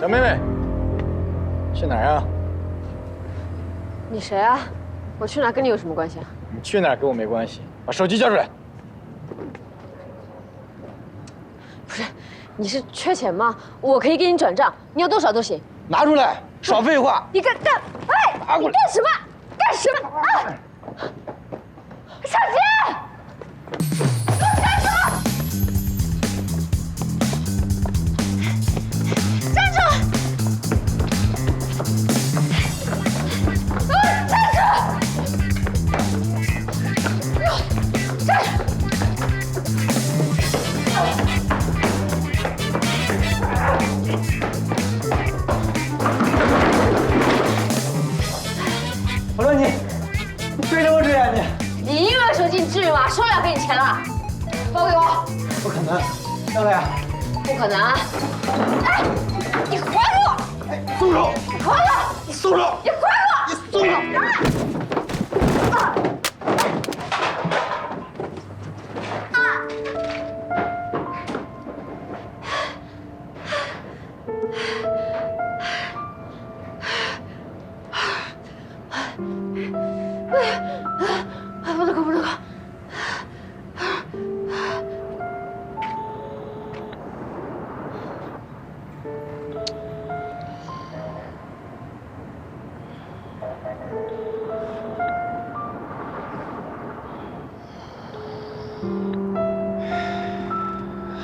小妹妹，去哪儿啊？你谁啊？我去哪跟你有什么关系啊？你去哪儿跟我没关系。把手机交出来。不是，你是缺钱吗？我可以给你转账，你要多少都行。拿出来，少废话。你干干，哎，你干什么？干什么啊？小杰！说了要给你钱了，包给我！不可能，张磊，不可能！哎，你还给我！松手！你还我！你松手！你还我！你松手！哎，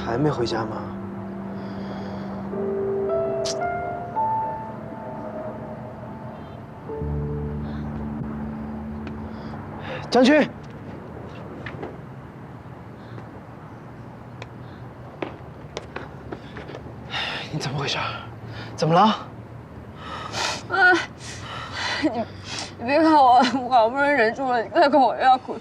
还没回家吗？将军，你怎么回事？怎么了？你别看我，我好不容易忍住了，你再看我又要哭。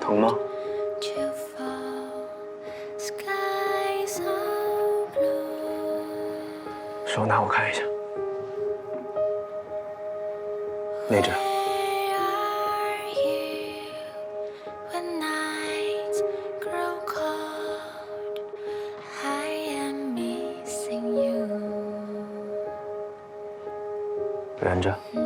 疼吗.手拿我看一下。那阵，Where are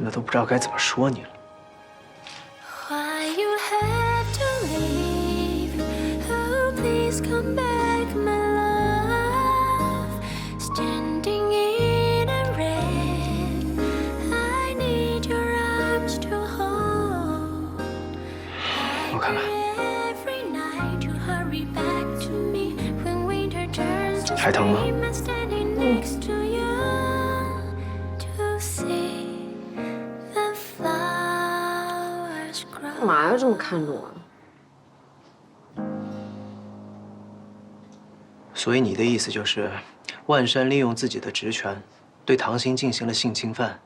那都不知道该怎么说你了。我看看，还疼吗？干嘛要这么看着我？所以你的意思就是，万山利用自己的职权，对唐鑫进行了性侵犯，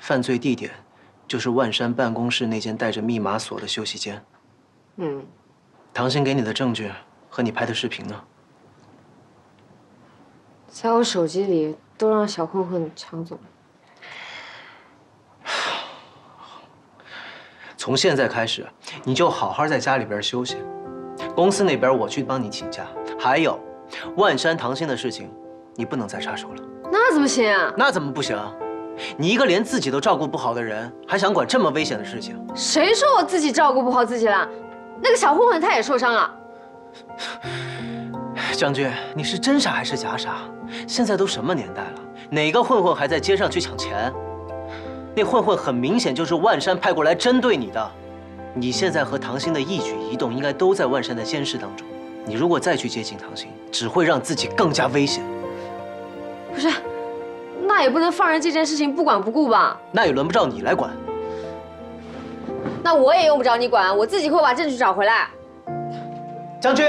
犯罪地点就是万山办公室那间带着密码锁的休息间。嗯，唐鑫给你的证据和你拍的视频呢？在我手机里都让小混混抢走了。从现在开始，你就好好在家里边休息，公司那边我去帮你请假。还有，万山唐鑫的事情，你不能再插手了。那怎么行啊？那怎么不行？你一个连自己都照顾不好的人，还想管这么危险的事情？谁说我自己照顾不好自己了？那个小混混他也受伤了。将军，你是真傻还是假傻？现在都什么年代了，哪个混混还在街上去抢钱？那混混很明显就是万山派过来针对你的。你现在和唐鑫的一举一动，应该都在万山的监视当中。你如果再去接近唐鑫，只会让自己更加危险。不是，那也不能放任这件事情不管不顾吧？那也轮不着你来管。那我也用不着你管，我自己会把证据找回来。将军，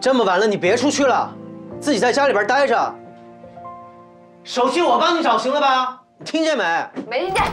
这么晚了，你别出去了，自己在家里边待着。手机我帮你找，行了吧？听见没？没听见。